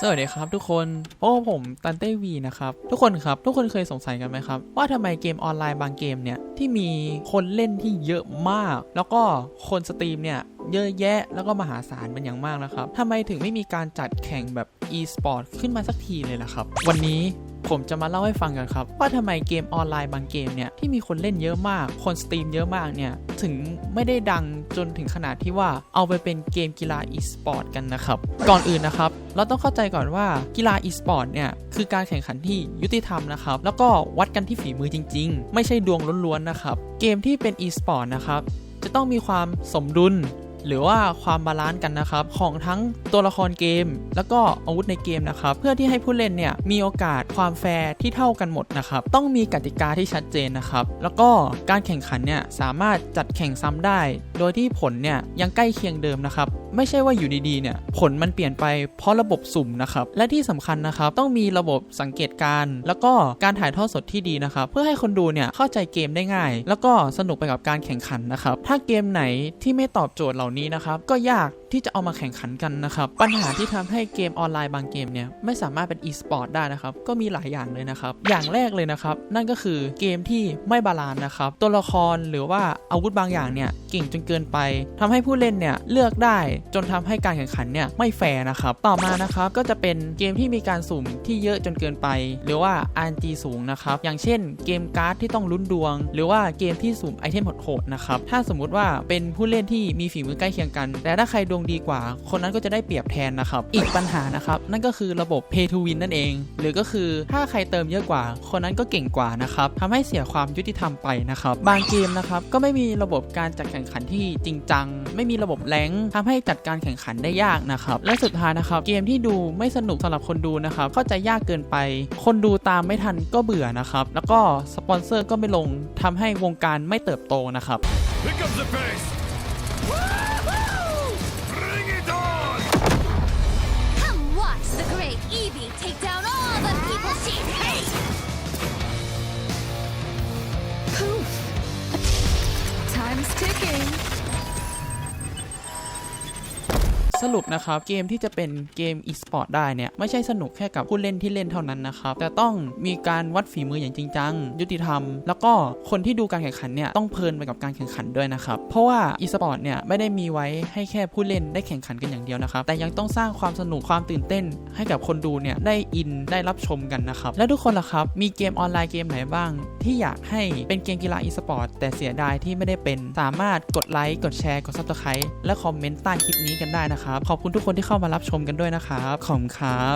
สวัสดีครับทุกคนโอ้ผมตันเต้วีนะครับ ทุกคนครับทุกคนเคยสงสัยกันไหมครับ ว่าทำไมเกมออนไลน์บางเกมเนี่ย ที่มีคนเล่นที่เยอะมาก แล้วก็คนสตรีมเนี่ยเยอะแยะแล้วก็มหาศาลเป็นอย่างมากนะครับทำไมถึงไม่มีการจัดแข่งแบบ e-sport ขึ้นมาสักทีเลยล่ะครับ วันนี้ ผมจะมาเล่าให้ฟังกันครับ ว่าทำไมเกมออนไลน์บางเกมเนี่ยที่มีคนเล่นเยอะมาก คนสตรีมเยอะมากเนี่ยถึงไม่ได้ดังจนถึงขนาดที่ว่าเอาไปเป็นเกมกีฬา e-sport กันนะครับก่อนอื่นนะครับเราต้องเข้าใจก่อนว่ากีฬา e-sport เนี่ยคือการแข่งขันที่ยุติธรรมนะครับแล้วก็วัดกันที่ฝีมือจริง ๆ ไม่ใช่ดวงล้วนๆนะครับเกมที่เป็น e-sport นะครับจะต้องมีความสมดุล หรือว่าความบาลานซ์กันนะครับ ของทั้งตัวละครเกม แล้วก็อาวุธในเกมนะครับ เพื่อที่ให้ผู้เล่นเนี่ยมีโอกาสความแฟร์ที่เท่ากันหมดนะครับ ต้องมีกติกาที่ชัดเจนนะครับ แล้วก็การแข่งขันเนี่ยสามารถจัดแข่งซ้ำได้ โดยที่ผลเนี่ยยังใกล้เคียงเดิมนะครับ ไม่ใช่ว่าอยู่ดีๆเนี่ยผลมันเปลี่ยนไปเพราะระบบสุ่มนะครับและที่สำคัญนะครับต้องมีระบบสังเกตการ แล้วก็การถ่ายทอดสดที่ดีนะครับเพื่อให้คนดูเนี่ยเข้าใจเกมได้ง่าย แล้วก็สนุกไปกับการแข่งขันนะครับถ้าเกมไหนที่ไม่ตอบโจทย์เหล่านี้นะครับก็ยากที่จะเอามาแข่งขันกันนะครับ ปัญหาที่ทำให้เกมออนไลน์บางเกมเนี่ยไม่สามารถเป็น e-sport ได้นะครับ ก็มีหลายอย่างเลยนะครับ อย่างแรกเลยนะครับ นั่นก็คือเกมที่ไม่บาลานซ์นะครับ ตัวละครหรือว่าอาวุธบางอย่างเนี่ยเก่งจนเกินไปทำให้ผู้เล่นเนี่ยเลือกได้จนทำให้การแข่งขันเนี่ยไม่แฟร์นะครับ ต่อมานะครับก็จะเป็นเกมที่มีการสุ่มที่เยอะจนเกินไป หรือว่า RNG สูงนะครับ อย่างเช่น เกมการ์ดที่ต้องลุ้นดวง หรือว่าเกมที่สุ่มไอเทมโหดๆนะครับ ถ้าสมมุติว่าเป็นผู้เล่นที่มีฝีมือใกล้เคียงกัน แต่ถ้าใครดวงดีกว่า คนนั้นก็จะได้เปรียบแทนนะครับ อีกปัญหานะครับ นั่นก็คือระบบ Pay to Win นั่นเอง หรือก็คือถ้าใครเติมเยอะกว่า คนนั้นก็เก่งกว่านะครับทำให้เสียความยุติธรรมไปนะครับ บางเกมนะครับก็ไม่มีระบบการจัดแข่งขันที่จริงจัง ไม่มีระบบแรงค์ทำให้จัดการแข่งขันได้ยากนะครับ และสุดท้ายนะครับ เกมที่ดูไม่สนุกสำหรับคนดูนะครับเข้าใจยากเกินไป คนดูตามไม่ทันก็เบื่อนะครับ แล้วก็สปอนเซอร์ก็ไม่ลงทำให้วงการไม่เติบโตนะครับ Pick up the pace! Poof! Time's ticking. สรุปนะครับเกมที่จะเป็นเกม e-sport ได้เนี่ยไม่ใช่สนุกแค่กับผู้เล่นที่เล่นเท่านั้นนะครับแต่ต้องมีการวัดฝีมืออย่างจริงจังยุติธรรม แล้วก็คนที่ดูการแข่งขันเนี่ยต้องเพลินไปกับการแข่งขันด้วยนะครับเพราะว่า e-sport เนี่ยไม่ได้มีไว้ให้แค่ผู้เล่นได้แข่งขันกันอย่างเดียวนะครับแต่ยังต้องสร้างความสนุกความตื่นเต้น ให้กับคนดูเนี่ยได้อินได้รับชมกันนะครับและทุกคนล่ะครับมีเกมออนไลน์เกมไหนบ้าง ที่อยากให้เป็นเกมกีฬา e-sport แต่เสียดายที่ไม่ได้เป็นสามารถกดไลค์กดแชร์กด subscribe และคอมเมนต์ใต้คลิปนี้กันได้นะครับ ขอบคุณทุกคนที่เข้ามารับชมกันด้วยนะครับขอบคุณครับ